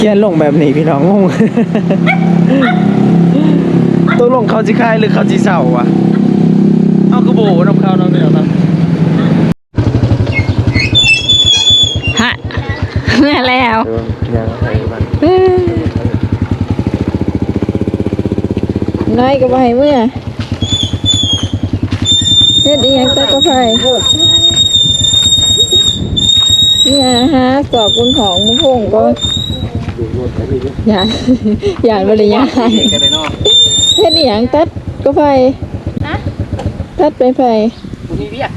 ขียนลงแบบนี้พี่น้องงงตกลงเขาสิคายหรือเขาสิเศร้าวะเอากระโบน้ำเขาน้องเดียวครับฮะเมื่อแล้วยังไงบ้างเอ้ยน้อยก็บ่ให้เมื่อเฮ็ดอีหยังตะก็ไปเนี่ยฮะสอบคุณของมุพงก็ อย่าอย่าบริยายกันเลยเนาะเฮ็ดอีหยังตัดก็ไปตัดไปไปบ่มีเวียก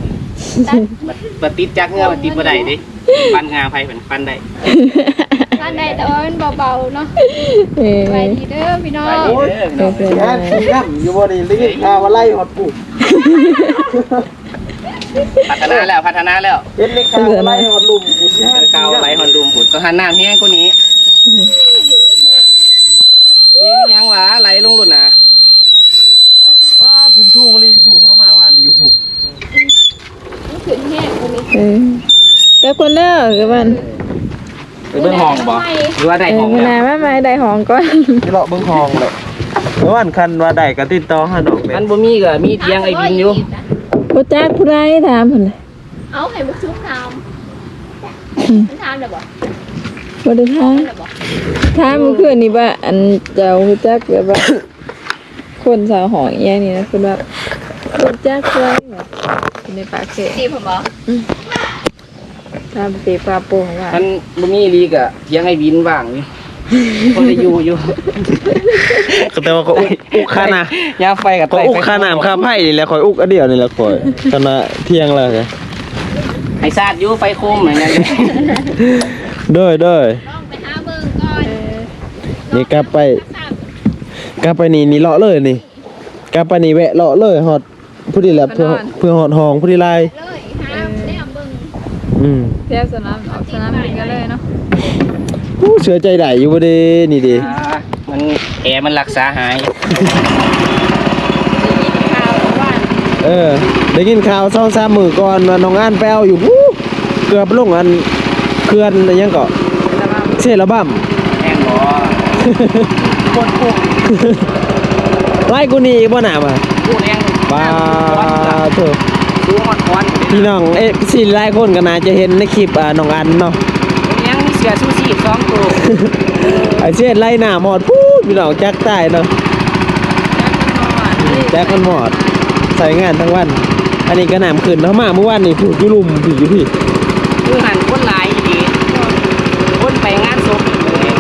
บัดติดจักเงือบัดติดบ่ได้ดิปันงาไผเป็นปันได้ท่านใดแต่ว่ามันเบาๆเนาะเออ ไปดีเด้อพี่น้องไปดีเด้อพี่น้องเอองานคือย่ำอยู่บนนี้ลิขิตข่าวว่าไล่หอดปุ๊บพัฒนาแล้วพัฒนาแล้วเห็นในข่าวว่าไล่หอดลุมกูสิเก่าไหลฮอนดุมผุดต้องหันน้ำแห้งกว่านี้นี่ยัง หวะไหลลงรุ่นน่ะว้าขึ้นทุ่งเลยผู้เข้ามาว่านี่อยู่ผู้มันขึ้นแห้งกูนี่เออแต่คนเด้อคือมันไปเบิ่งห้องบ่หรือว่าได้เอห้อองมื้อหแล้น้าวมาใหม่ได้ของก่อนนี่เลาะเบิ่งคลองเลยเมื่อวานคันว่าได้ก็ติดต่อหาดอกแม่อันบ่มีก็มีเตียงไอ้บินอยู่บ่จักผู้ใดถามเพิ่นเลยเอาให้บุกซุกทำมันทำได้บ่ บ่ได้ถามทำได้บ่ถามเมื่อคืนนี่ว่าอันเจ้ารู้จักแบบว่า คนสาวหองอีหยังนี่นะเพิ่นว่ารู้จักผู้ใดแบบในปากเสะดีผมบ่ถามตีปลาโป่งว่ามันบ่มีลีก็เตียงไอ้บินว่างอยู่บ่ได้อยู่อยู่ก็แต่ว่าก็อุกอุกขานายามไฟกับก็อุกขาน้ำข้ามไผ่นี่แหละคอยอุกอันเดียวนี่แหละคอยตอนน่ะเที่ยงแล้วไงให้ซาดอยู่ไฟโคมเหมือนกัน เด้อเด้อต้องไปหาเบิ่งก่อนนี่กลับไปกลับไปนี่นี่เลาะเลยนี่กลับไปนี่แวะเลาะเลยฮอดผู้ดีแหละเพื่อเพื่อฮอดห้องผู้ดีลายเลยหาได้เบิ่งอืมเทียบสนามออกสนามบินกันเลยเนาะอู้เชื่อใจได้อยู่บ่เด้นี่ดิอ่ามันแอร์มันรักษาหายข่าวว่าเออได้ยินข่าว2 3มื้อก่อนว่าน้องอันไปเอาอยู่ฮู้เกือบลงอันเขื่อนอะไรยังก็เชละบั้มแห้งบ่คนปุ๊กไล่กูนี่บ่หนามาผู้แห้งปาเถอะดูฮอดควันพี่น้องเอ๊ะสิหลายคนก็น่าจะเห็นในคลิปอ่าน้องอันเนาะแห้งมีเสือชูชีพสองตัวไอ้เช่นไล่หน้าหมอดพูดพี่น้องจักตายเนาะแจ็คมันหมอดใส่งานทั้งวัน อันนี้ก็น้ำขึ้นเข้ามาเมื่อวานนี่ผูกอยู่ลุมผีอยู่พี่คือหันคนหลายดีคนไปงานศพเลย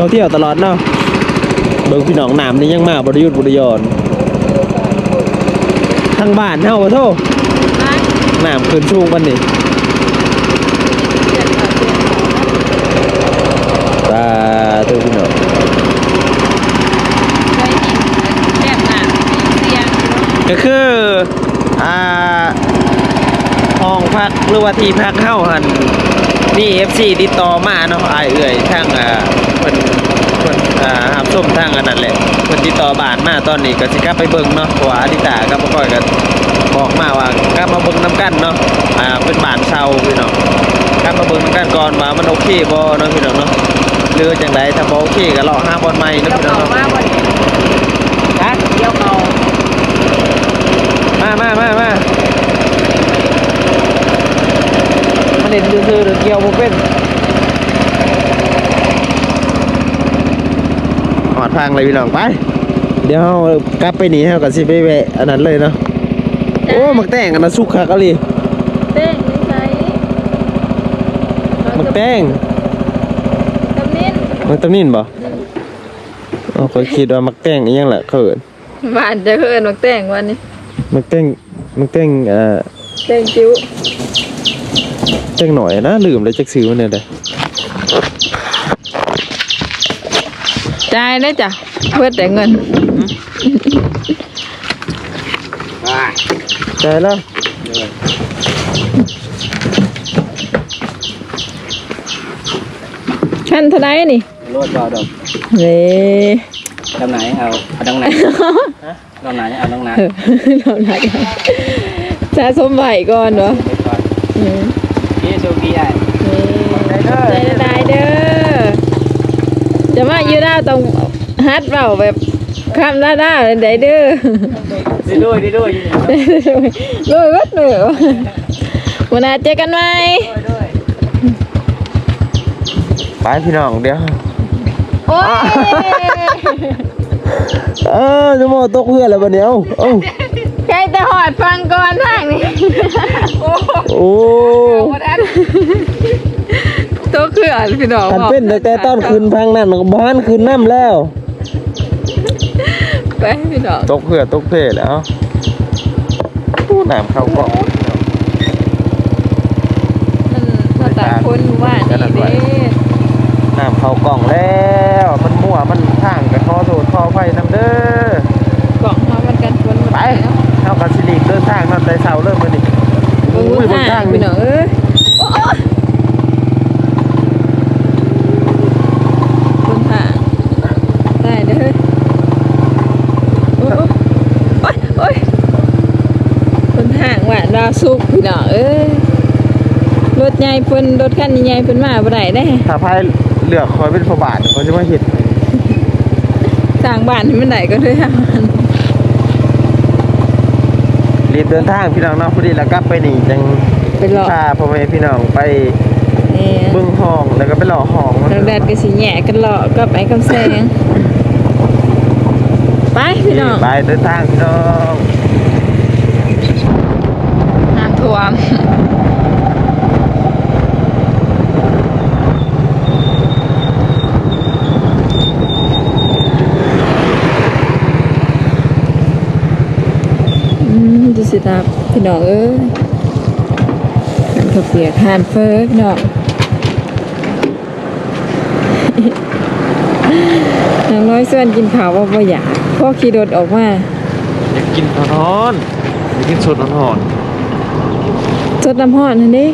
เราเที่ยวตลอดเนาะเบิ่งพี่น้องน้ำนี่ยังมาบริยุทธ์บริยอนทางบ้านเฮาบ่โทษน้ำขึ้นสูงปานนี้ตาเถอะพี่น้องก็คืออ่าห้องพักหรือว่าที่พักเข้าหัน นี่ FC ติดต่อมาเนาะอายเอื่อยทางอ่าเพิ่นเพิ่นอ่าหับส้มทางอันนั้นแหละเพิ่นติดต่อบ้านมาตอนนี้ก็สิกลับไปเบิ่งเนาะเพราะว่าอดิตากับบ่ก้อยก็บอกมาว่ากลับมาเบิ่งนํกันเนาะอ่าเป็นบ้านเช่าพี่น้องกลับมาเบิ่งนํกันก่อนว่ามันโอเคบ่เนาะพี่น้องเนาะหรือจังไดถ้าบ่โอเคก็เลาะหาบ่อนใหม่เนาะพี่น้องเนาะฮะเกี่ยวเขามามามามามา เล่นซื่อๆเดี๋ยวเกี่ยวบ่เป็นหอดพังเลยพี่น้องไป เดี๋ยวเรากลับไปหนีเรากับสิไปแวะอันนั้นเลยเนาะโอ้มักแต่งอันนั้นสุกคักอะลีเต้งนี่ใช้มักแต่งกำนินมักตำนินบ่เอาก็คิดว่ามักแต่งอีหยังแหละเขินบ้านจะเอิ้นมักแต่งวันนี้มักแต่งมักแต่งเอ่อแต่งจิ้ว แต่งหน่อยนะลืมเลยจักซื้อมันเนี่ยเด้อจ่ายได้จ้ะเพื่อแต่เงินว่าใจแล้วขั้นเท่าไหรนี่โลดบ่ดอกเฮ้ดำไหนเอาเอาดังไหนดำไหนเอาดังไหนเราหนักสะสมไหวก่อนเนาะไปก่อนอืมนี่ โชคดีอะนี่ใจละลายเด้อจะมาอยู่หน้าตรงฮัดเบาแบบข้ามหน้าหน้าเลยได้เด้อได้ด้วยได้ด้วยโดยวัดเลยวันหน้าเจอกันไหมไปพี่น้องเดี๋ยวโอ้ยเออจะมาตกเพื่อนแล้วบัดเนี้ยเอ้า ดฟังก่อนทางนี้โอ้ตัวเขื่อนพี่น้องอันเป็นแต่แต่ต้นคืนทางนั้นก็บ้านคืนน้ำแล้ว ไปพี่น้องตกเพื่อตกเพศแล้วตู้น้ำเข้ากล่องมันมาตากคนว่านี่เด้น้ำเข้ากล่องแล้ว มันมั่วมันทางกับขอโทษขอไฟน้ำเด้อกล่องมามันกันคนหมดไปแล้ว เท่ากับสิริเดินทางนั่นแต่เสาเริ่มมาดิโอ้ยบนทาทางงพี่น้องเอ้ยโอ้ยบนทางได้เด้อเฮ้ยโอ้ยโอ้ยโอ้ยบนทางหวานดาวสุกพี่น้องเอ้ยรถใหญ่เพิ่นรถคันใหญ่ๆเพิ่นมาบ่ได้เด้ถ้าพายเลือกคอยเป็นพระบาทเขาจะมาเห็นสร้างบ้านให้มันได้ก็ได้ค่ะมัน รีบเดินทางพี่น้องเนาะพอดีแล้วกลับไปนี่จังไปรอพาพ่อแม่พี่น้องไปเนี่ยเบิ้งห้องแล้วก็ไปหล่อห้องน้องแดดก็สิแหย่กันเลาะกับไอ้คำแสง ไปพี่น้องไปเดินทางพี่น้องน้ำท่วมอื สิตาพี่น้องเอ้ยหันข้าวเปียกหันเฟอพี่น้องน้องน้อยเส้นกินข้าวว่าบ่อยากพ่อขี่รถออกมาอยากกินร้อนอยากกินสดร้อนสดน้ำห้อนนั่นดิ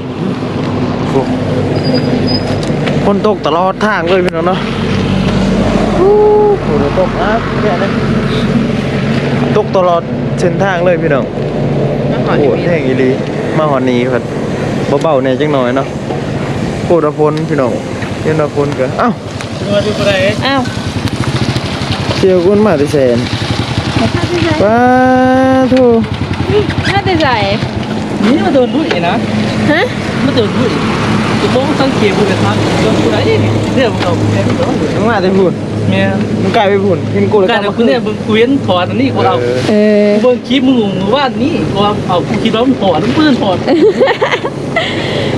ๆฟุ๊บฝนตกตลอดทางเลยพี่น้องเนาะโอ้โหตกอะแค่นั้นตกตลอดเส้นทางเลยพี่น้อง โอ้โหแห้งอีหลีมาหอนนี้ครับเบาๆเนี่ยจังหน่อยเนาะโคตรพลพี่น้องเย็นพลกันเอ้ามาดูอะไรอ้าวเชียวกุนมาที่แสนป้าทูน่าจะใส่นี่มาโดนดุยนะฮะมาโดนดุยจะมองสังเกตบุญเลยครับโดนผู้ใดนี่เนี่ยผมเอาแค่ไม่โดนมึงมาที่พุ่น เมียมึงกลายไปพุ่นกินกูเลยการกลับเอาคุณเนี่ยมึงคุยนถอดอันนี้กูเอาเออ เบิ่งคลิปมึงมึงว่านี่กูเอากูคิดว่ามึงถอดมึงเพื่อนถอด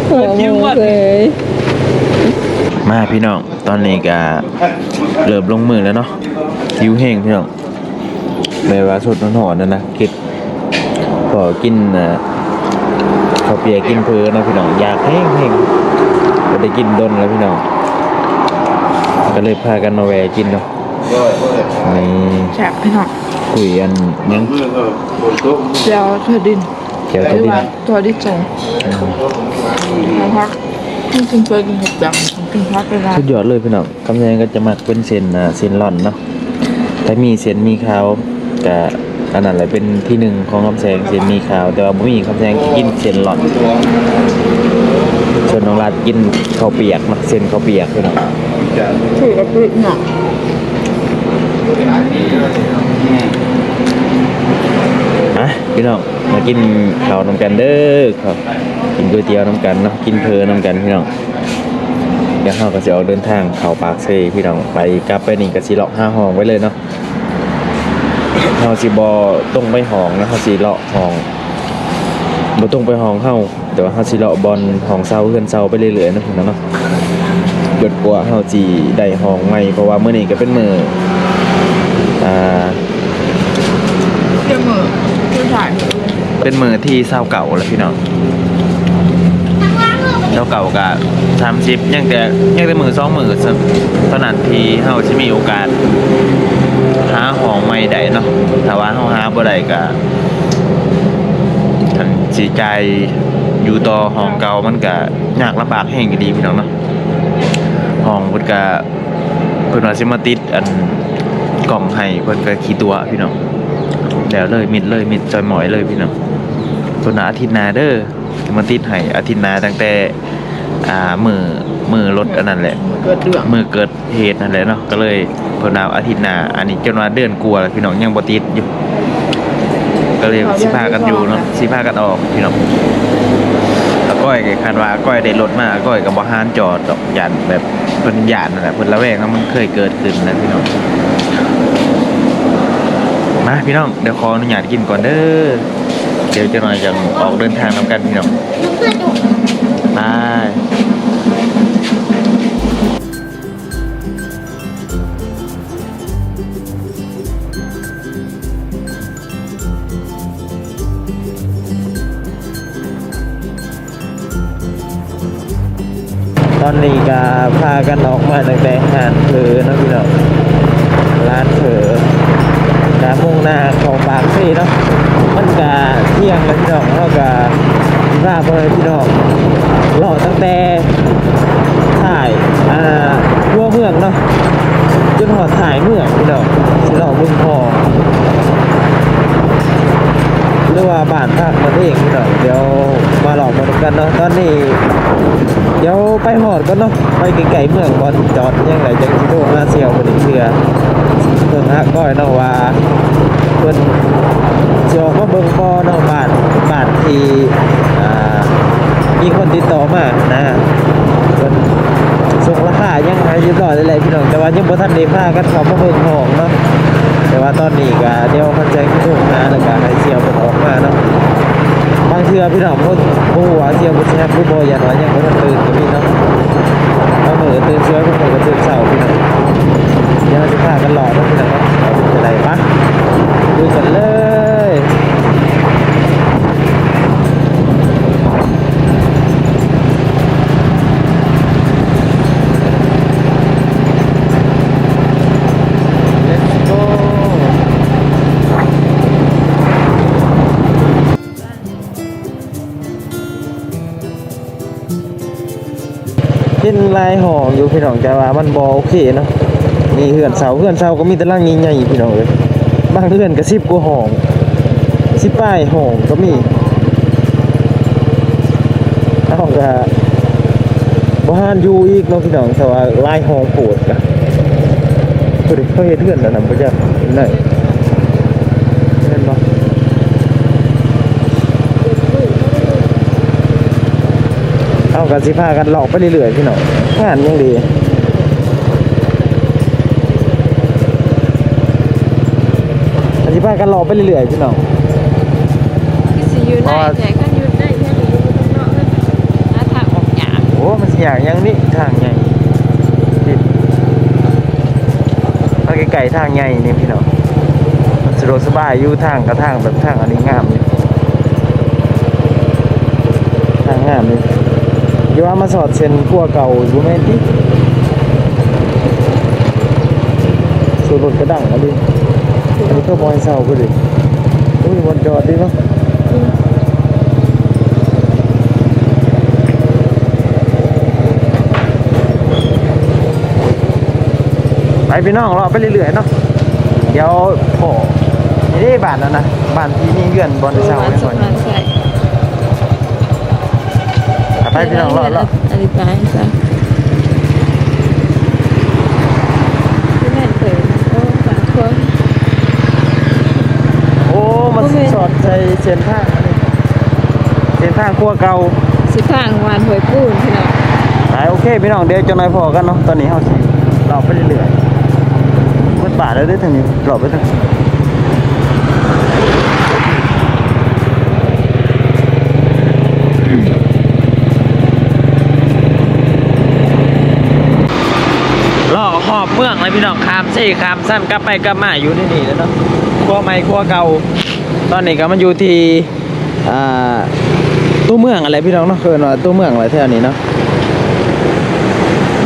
โอ้โหเลยมาพี่น้อง ตอนนี้ก็เริ่มลงมือแล้วเนาะหิวแห้งพี่น้องในว่าสดหอนๆนั่นนะคิดขอกินอ่าข้าวเปียกกินเพลนะพี่น้องอยากแห้งแห้งก็ได้กินดนแล้วพี่น้อง ก็เลยพากันมาแวะกินเนาะนี่แฉบพี่น้องคุยกันยังเจ้าเธอดินเกี่ยวกับดินตัวดิจงพักกินกินเพื่อกินเห็ดดังกินพักเวลาสุดยอดเลยพี่น้องกำแพงก็จะมักเป็นเส้นอ่าเส้นร่อนเนาะถ้ามีเส้นมีขาวก็อันนั้นแหละเป็นที่หนึ่งของคำแสงเส้นมีขาว แต่ว่าบ่มีคำแสงกินเส้นร่อนส่วนน้องรัดกินข้าวเปียกเนาะเส้นข้าวเปียกพี่น้อง จ้ะถือกับปืนเนาะอะพี่น้องมากินข้าวน้ำกันเด้อครับกินก๋วยเตี๋ยวน้ำกันเนาะกินเพลน้ำกันพี่น้องเดี๋ยวเราก็จะออกเดินทางเข้าปากเซ่พี่น้องไปกลับไปนี่ก็สิเลาะห้าห้องไว้เลยเนาะเฮาสิบ่ต้องไปห้องนะเฮาสิเลาะห้องบ่ต้องไปห้องเฮาแต่ว่าเฮาสิเลาะบอลห้องเซาเฮือนเซาไปเรื่อยๆนะพุ่นน่ะเนาะ เบิดกว่าเฮาสิได้ห้องใหม่เพราะว่ามื้อนี้ก็เป็นมื้ออ่าเดี๋ยวมือคือถ่ายเป็นมื้อที่เซาเก่าแล้วพี่น้องเซาเก่าก็30ยังแต่ยังแต่มื้อ2มื้อซึ่งเท่านั้นที่เฮาสิมีโอกาสหาห้องใหม่ได้เนาะถ้าว่าเฮาหาบ่ได้ก็อันสิใจอยู่ต่อห้องเก่ามันก็ยากลำบากแฮงอยู่ดีพี่น้องเนาะ ห้องเพิ่นก็เพิ่นว่าสิมาติดอันกล่องให้เพิ่นก็ขี้ตัวพี่น้องแล้วเลยมิดเลยมิดจอยหมอยเลยพี่น้องส่วนหน้าอาทิตย์หน้าเด้อสิมาติดให้อาทิตย์หน้าตั้งแต่อ่ามือมือรถอันนั้นแหละเกิดเรื่องมือเกิดเหตุนั่นแหละเนาะก็เลยเพิ่นเอาอาทิตย์หน้าอันนี้จนว่าเดือนกลัวาแล้วพี่น้องยังบ่ติดอยู่ก็เลยสิพากันอยู่เนาะสิพากันออกพี่น้องแล้วก้อยก็คาดว่าก้อยได้รถมาก้อยก็บ่ฮานจอดดอกยานแบบ เพิ่นยานนั่นแหละเพิ่นระแวงว่ามันเคยเกิดขึ้นนะพี่น้องมาพี่น้องเดี๋ยวขออนุญาตกินก่อนเด้อเดี๋ยวจะหน่อยจะออกเดินทางนํกันพี่น้องลูกเพื่อนดุบาย อนนี้ก็พากันออกมาตั้งแต่งานเผลอนะพี่น้องร้านเผลอกามุ่งหน้าข้าปากซี่เนาะมันกะเที่ยงแล้วพี่น้องแล้วก็ทราบเลยพี่น้องรอตั้งแต่ถ่ายอ่าทั่วเมืองเนาะจนหอดถ่ายเมืองพี่น้องสิรอเมืองพอหรือว่าบ้านพักมันเองพี่น้องเดี๋ยวมาหลอกมาดูกันเนาะตอนนี้ เดี๋ยวไปหอดก็เนาะไปไกลๆเมืองบอลจอดยังไงจังสิโทรหาเสี่ยวบ่ได้เชื่อเพิ่นฮะก้อยเนาะว่าเพิ่นสิออกมาเบิ่งบ่เนาะบ้านบ้านที่อ่ามีคนติดต่อมานะเพิ่นส่งราคายังให้เรียบร้อยแล้วแหละพี่น้องแต่ว่ายังบ่ทันได้พากันเข้ามาเบิ่งห้องเนาะแต่ว่าตอนนี้ก็เดี๋ยวเพิ่นจะโทรหาแล้วก็ให้เสี่ยวเพิ่นออกมาเนาะางเทื่อพี่น้องพวกผู้หัวเทียวบุษแฮปผู้บอย่าน้อยยังบ่ทันตื่นก็มีเนาะบาเหมื้อตื่นสวยบางมื้อก็ตื่นเช้าพี่น้องยังจะพากันรอเนะพี่น้องเนาเอาเป็นจะไรปะดูกันเลย น้องแต่ว่ามันบอโอเคเนาะนี่เฮือนเสาเฮือนเสาก็มีแต่ร่างใหญ่ๆพี่น้องเลยบางเฮือนก็สิบกว่าห้องสิบป้ายห้องก็มีเอาก็บ้านอยู่อีกเนาะพี่น้องแต่ว่าลายห้องโปวดกะผู้ใดเขาเฮ็ดเฮือนแล้วนำบ่จักนั่นเห็นบ่เอากันสิพากันหลอกไปเรื่อยๆพี่น้องงานยังดีกัน สิพากันหลอกไปเรื่อยๆพี่น้องคือสิอยู่ได้แต่ก็อยู่ได้แค่อยู่ข้างนอกเลยหาทางออกยากโอ้มันสิอย่างยังนี่ทางใหญ่นี่มันไกลๆทางใหญ่นี่พี่น้องมันสะดวกสบายอยู่ทางกับทางแบบทางอันนี้งามนี่ทางงามนี่อย่าว่ามาสอดเส้นกัวเก่าอยู่แม่นติสูรถกระดังอันนี้ อันนี้ก็มอยเศร้าก็ดิอุ้ยบนจอดดิเนาะไปพี่น้องเราไปเรื่อยๆเนาะเดี๋ยวโผล่นี่บ้านแล้วนะบ้านที่นี่เงื่อนบอลเสาวัไม่ค่อยไปพี่น้องรอดรอดอธิบายให้ฟังที่แม่นเผยโอ้ฝากคน โอ้ มันสอดใจเส้นทางอันนี้เส้นทางครัวเก่าสิข้างวานหวยปูนพี่น้องไปโอเคพี่น้องเดี๋ยวจะนายพอกันเนาะตอนนี้เฮาสิรอไปเรื่อยๆมันบาทแล้วเด้อทางนี้รอไปทางล่อหอบเมืองเลยพี่น้องคามซี่คามสั้นกลับไปกลับมาอยู่ที่นี่แล้วเนาะครัวใหม่ครัวเก่า ตอนนี้ก็มันอยู่ที่ตัวเมืองอะไรพี่น้องเนาะคินว่าตัวเมืองอะไรแถวนี้เนาะ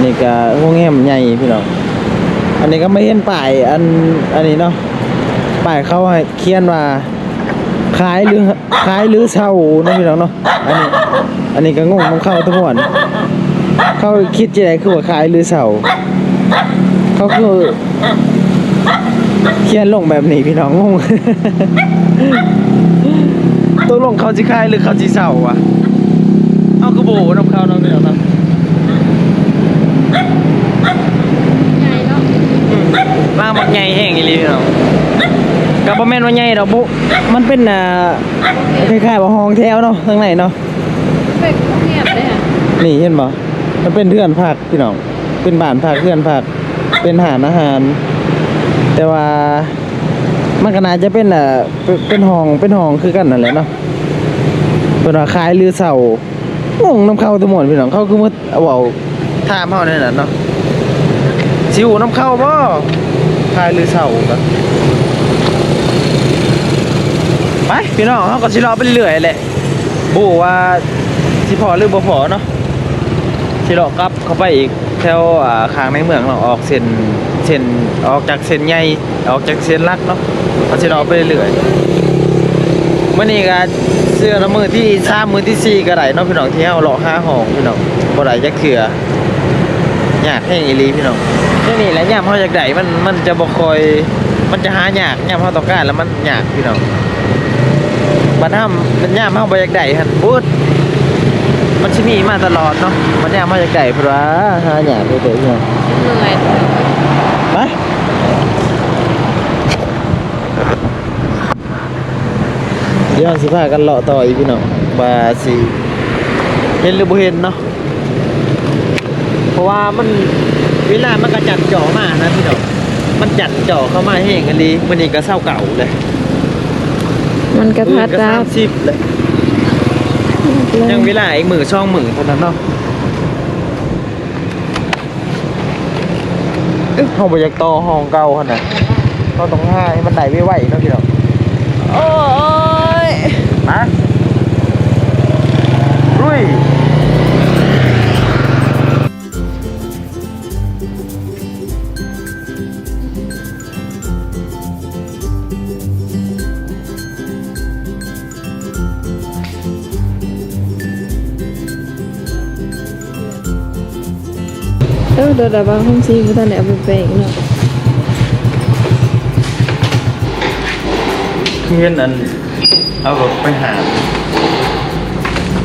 นี่ก็โรงแรมใหญ่พี่น้องอันนี้ก็ไม่เห็นป้ายอันอันนี้เนาะป้ายเขาเขียนว่าขายหรือขายหรือเช่าเนาะพี่น้องเนาะอันนี้อันนี้ก็งงมันเข้าทั้งหมดเขาคิดจะไดคือว่าขายหรือเช่าเขาคือ เขียนลงแบบนี้พี่น้องงงตกลงเขาจีคายหรือเขาจีเส้าวะเอากระโบน้ำเขาน้ำเดียวนะมาบักใหญ่แห้งอีหลีพี่น้องกับบ่แม่นว่าใหญ่ดอกบุมันเป็นอ่าคล้ายๆว่าห้องแถวเนาะทางไหนเนาะเป็นเงียบเลยอะนี่เห็นบ่มันเป็นเพื่อนผักพี่น้องเป็นบ้านผักเพื่อนผักเป็นหานอาหาร แต่ว่ามันก็น่าจะเป็นอ่าเป็นเป็นห้องเป็นห้องคือกันนั่นแหละเนาะเป็นว่าขายลือเสางงน้ำเข้าทั้งหมดพี่น้องเข้าคือมาเอาเว้าถามเฮาเนี่ยนะเนาะสิวน้ำเข้าบ่ขายลือเสาก็ไปพี่น้องเฮาก็สิรอไปเรื่อยแหละบ่ว่าสิพอหรือบ่พอเนาะสิเลาะกลับเข้าไปอีกแถวอ่าข้างในเมืองเราออกเส้น เส้นออกจากเส้นใหญ่ออกจากเส้นลัดเนาะก็สิเลาะไปเรื่อยๆมื้อนี้ก็เสื้อละมือที่3มื้อที่สี่ก็ได้เนาะพี่น้องที่เฮาเลาะหาห้องพี่น้องบ่ได้จักเทื่อยากแห้งอีลีพี่น้องนี่นี่แหละยามเฮาอยากได้มันมันจะบ่คอยมันจะหายากยามเฮาต้องการแล้วมันยากพี่น้องบัดห้ามมันยามเฮาบ่อยากได้หั่นปุ๊ดมันชิมีมาตลอดเนาะมันเนี่ยมาจากไก่พราะหาหยาไปเตะเนี่ยเหนื่อย ไปเดี๋ยวสิพากันเลาะต่ออีกพี่น้องว่าสิเห็นหรือบ่เห็นเนาะเพราะว่ามันเวลามันก็จัดจ่อมานะพี่น้องมันจัดจ่อเข้ามาแห้งกันดีมันนี่ก็เศร้าเก่าเลยมันกระทัดก็รัสาดมสิบเลยยังเวลาอีกหมื่นช่องหมื่นเท่านั้นเนาะ เอ้ยห้องบรรยากต่อห้องเก่าขนาดเราต้องห้าให้มันได้ไวๆเนาะพี่น้องโอ้ยมาลุย ออเดี๋ยวเดี๋ยวบางห้องซีก็ต้องเอาไปแปลงเนาะคือเห็นอันเอาแบบไปหา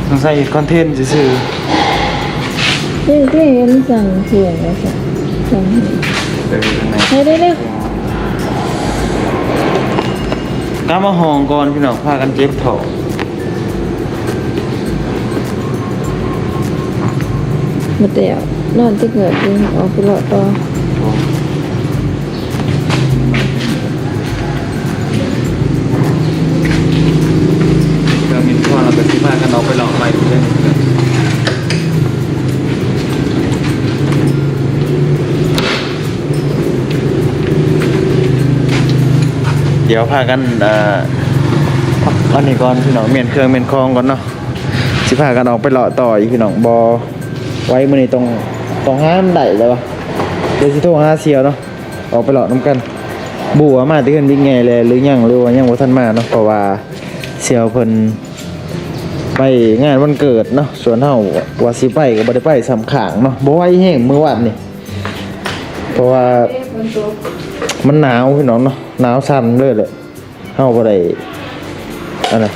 สงสัยคอนเทนต์ซื่อเฮ้ยเฮ้ยเห็นสั่งเสียงแล้วสั่งสั่งให้ๆเดี๋ยวข้างในให้ได้เลยกลับมาห้องก่อนพี่น้องพากันเก็บถอก มาเดี๋ยวนอนที่เกิดจริงออกไปเลาะต่อเครื่องมินทอเราไปที่บ้านกันเอาไปหลองใหม่ดูเรื่นเดี๋ยวพากันอ่ออันนี้ก่อนพี่น้องเมียนเครื่องเมียนคลองก่อนเนาะสิพากันออกไปเลาะต่ออีกพี่น้องบอ ไว้มื้อนี้ตรงตรงห้ามได้เลยวะเดี๋ยวสิโทรหาเสียวเนาะออกไปเลาะน้ำกัน บัวมาที่นวิ่งไงเลยหรือยังหรือว่ายังบ่ทันมาเนาะเพราะว่าเสียวเพิ่นไปงานวันเกิดเนาะส่วนเฮาว่าสิไปก็บ่ได้ไปสำขางเนาะบ่ไหวแห้งมื้อวานนี่เพราะว่ามันหนาวพี่น้องเนาะหนาวสั่นเลยแหละเฮาบ่ได้อันน่ะ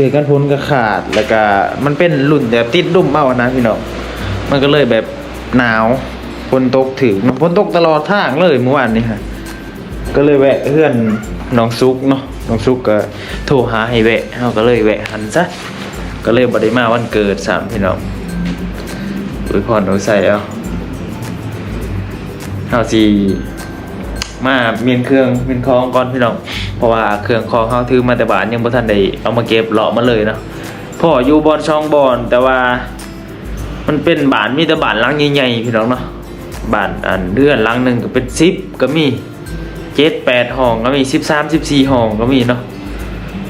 สื้อกันฝนก็ขาดแล้วก็มันเป็นรุ่นแบบติดดุ่มเอานะพี่น้องมันก็เลยแบบหนาวฝนตกถึงฝนตกตลอดทางเลยเมื่อวานนี้ฮะก็เลยแวะเพื่อนน้องซุกเนาะน้องซุกก็โทรหาให้แวะเราก็เลยแวะหันซะก็เลยบ่ได้มาวันเกิดสามพี่น้องอวยพรน้องใส่เอาเฮาสิมาเมียนเครื่องเมียนคลองก่อนพี่น้อง เพราะว่าเครื่องคองเฮาถือมาแต่บ้านยังบ่ทันได้เอามาเก็บเลาะมาเลยเนาะพ่ออยู่บอนช่องบอนแต่ว่า มันเป็นบ้านมีแต่บ้านหลังใหญ่ๆพี่น้องเนาะบ้านอันเรือนหลังหนึ่งก็เป็น10ก็มีเจ็ดแปดห้องก็มีสิบสามสิบสี่ห้องก็มีเนาะ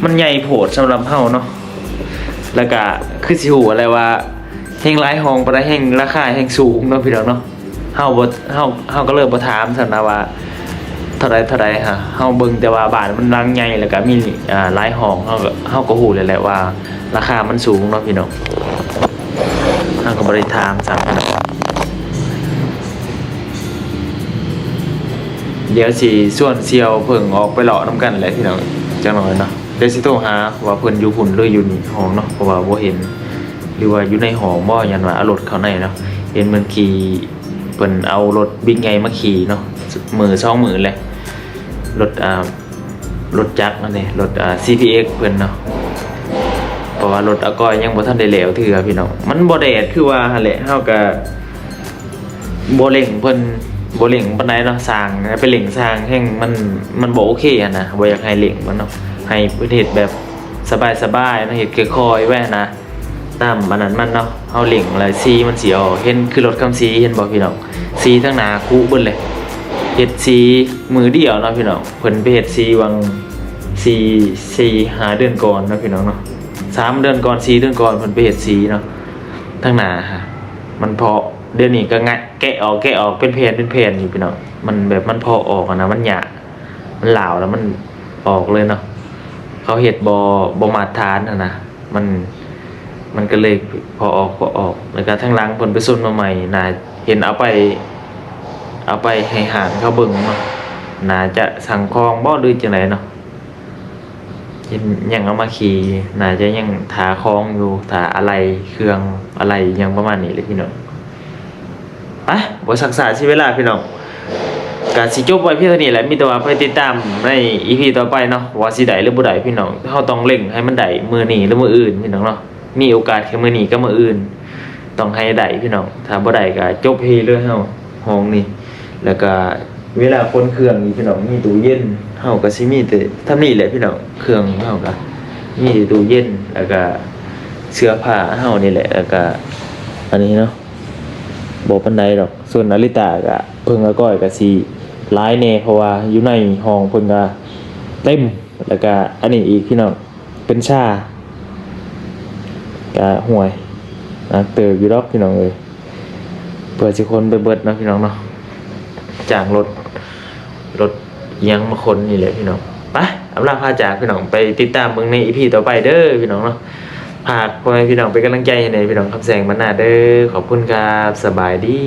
มันใหญ่โผดสำหรับเฮาเนาะแล้วก็คือสิหูอะไรว่าแห่งหลายห้องบ่ได้แห่งราคาแห่งสูงเนาะพี่น้องเนาะเฮาบ่เฮาเฮาก็เลยบ่ถามซั่นนะว่า เท่าใดเท่าใดฮะเฮาเบิ่งแต่ว่าบ้านมันหลังใหญ่แล้วก็มีอ่าหลายห้องเฮาก็เฮาก็ฮู้เลยแหละว่า ราคามันสูงเนาะพี่น้องเฮาก็บ่ได้ถามซั่นนะเดี๋ยวสิส่วนเซียวเพิ่งออกไปเลาะน้ำกันแหละพี่น้องจังหน่อยเนาะเดี๋ยวสิโทรหาว่าเพิ่นอยู่หุ่นหรืออยู่นี่ห้องเนาะเพราะว่าบ่เห็นหรือว่าอยู่ในห้องบ่ยันว่าเอารถเข้าในเนาะเห็นเมันขี่เพิ่นเอารถบิ๊กไงมาขี่เนาะมือสองมือเลย รถอ่ารถจักรนั่นเองรถอ่า CPX เพิ่นเนาะเพราะว่ารถอากอยยังบ่ทันได้แล้วเถื่อพี่น้องมันบ่แดดคือว่าหั่นแหละเฮาก็บ่เร่งเพิ่นบ่เร่งปานใดเนาะสร้างไปเร่งสร้างแห่งมันมันบ่โอเคอะนะบ่อยากให้เร่งมันเนาะให้ประเทศแบบสบายๆเนาะเฮ็ดค่อยๆไว้นะตามอันนั้นมันเนาะเฮาเล่งแล้วสีมันสิออกเห็นคือรถคำสีเห็นบ่พี่น้องสีทั้งหน้าคูเบิดเลย เฮ็ดสีมือเดียวนะพี่น้องเพิ่นไปเฮ็ดสีวังสีสีหาเดือนก่อนนะพี่น้องเนาะสามเดือนก่อนสีเดือนก่อนเพิ่นไปเฮ็ดสีเนาะทั้งหนาฮะมันพอเดือนนี้ก็งะแกะออกแกะออกเป็นเพนเป็นเพนอยู่พี่น้องมันแบบมันพอออกนะมันหยามันเหลาแล้วมันออกเลยเนาะเขาเฮ็ดบ่บ่มาตรฐานอะนะมันมันก็เลยพอออกพอออกแล้วก็ทั้งล้างผลไปซุนมาใหม่น่าเห็นเอาไป เอาไปให้หานเขาเบิ่งเนาะน่าจะสั่งคองบ่หรือจังไดเนาะยังเอามาขี่น่าจะยังถาคองอยู่ถาอะไรเครื่องอะไรยังประมาณนี้เลยพี่น้องไปบ่สักษาชีเวลาพี่น้องกาสิจบไว้เพียงเท่านี้แหละมีแต่ว่าไปติดตามใน EP ต่อไปเนาะว่าสิได้หรือบ่ได้พี่น้องเฮาต้องเร่งให้มันได้มื้อนี้หรือมื้ออื่นพี่น้องเนาะมีโอกาสแค่มื้อนี้ก็มื้ออื่น ต้องให้ได้พี่น้องถ้าบ่ได้ก็จบเฮเลยเฮาห้องนี้ แล้วก็เวลาคนเครื่องนี่พี่น้องมีตู้เย็นเฮาก็สิมีแต่ทำนี่แหละพี่น้องเครื่องเฮาก็มีแต่ตู้เย็นแล้วก็เสื้อผ้าเฮานี่แหละแล้วก็อันนี้เนาะบ่ปานใดดอก ส่วนนาริตาก็เพิ่งก้อยก็สิหลายแน่เพราะว่าอยู่ในห้องเพิ่นก็เต็มแล้วก็อันนี้อีกพี่น้องเป็นชากะห่วยนะเติบอยู่รอบพี่น้องเลยเปิดสิคนไปเบิดนะพี่น้องเนาะ จากรถรถยังมาคนนี่แหละพี่น้องไปอำลาพาจากพี่น้องไปติดตามเมืองในอีพีต่อไปเด้อพี่น้องเนาะพากพ่อแม่พี่น้องไปกำลังใจให้ในพี่น้องคำแสงมันหน้าเด้อขอบคุณครับสบายดี